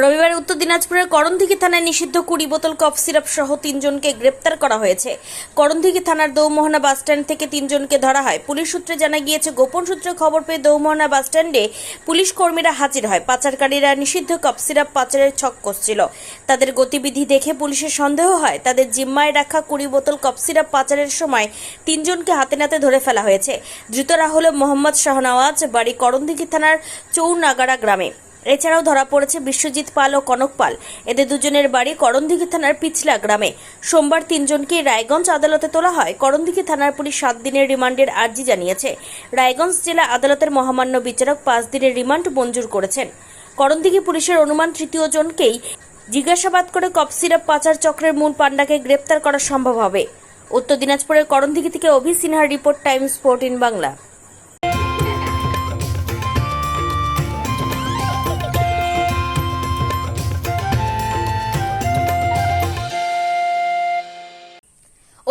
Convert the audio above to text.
রবিবার উত্তর দিনাজপুরের করণদিঘি থানায় নিষিদ্ধ কুড়ি বোতল কফ সিরাপ সহ তিনজনকে গ্রেপ্তার করা হয়েছে। করণদিঘি থানার দৌমোহনা বাসস্ট্যান্ড থেকে তিনজনকে ধরা হয়। পুলিশ সূত্রে জানা গিয়েছে, গোপন সূত্রে খবর পেয়ে দৌমোহনা বাসস্ট্যান্ডে পুলিশ কর্মীরা হাজির হয়। পাচারকারীরা নিষিদ্ধ কফ সিরাপ পাচারের ছক কষছিল তাদের গতিবিধি দেখে পুলিশের সন্দেহ হয়, তাদের জিম্মায় রাখা কুড়ি বোতল কফ সিরাপ পাচারের সময় তিনজনকে হাতে নাতে ধরে ফেলা হয়েছে। ধৃতরা হল মোহাম্মদ শাহনওয়াজ, বাড়ি করণদিঘি থানার চৌনাগাড়া গ্রামে। এছাড়াও ধরা পড়েছে বিশ্বজিৎ পাল ও কনক পাল। এদের দুজনের বাড়ি করণদিঘি থানার পিছলা গ্রামে। সোমবার তিনজনকে রায়গঞ্জ আদালতে তোলা হয়। করণদিঘি থানার পুলিশ সাত দিনের রিমান্ডের আর্জি জানিয়েছে। রায়গঞ্জ জেলা আদালতের মহামান্য বিচারক পাঁচ দিনের রিমান্ড মঞ্জুর করেছেন। করণদিঘি পুলিশের অনুমান তৃতীয় জনকেই জিজ্ঞাসাবাদ করে কফ সিরাপ পাচার চক্রের মূল পাণ্ডাকে গ্রেপ্তার করা সম্ভব হবে। উত্তর দিনাজপুরের করণদিঘি থেকে অভি সিনহার রিপোর্ট, টাইমস ফোরটিন বাংলা।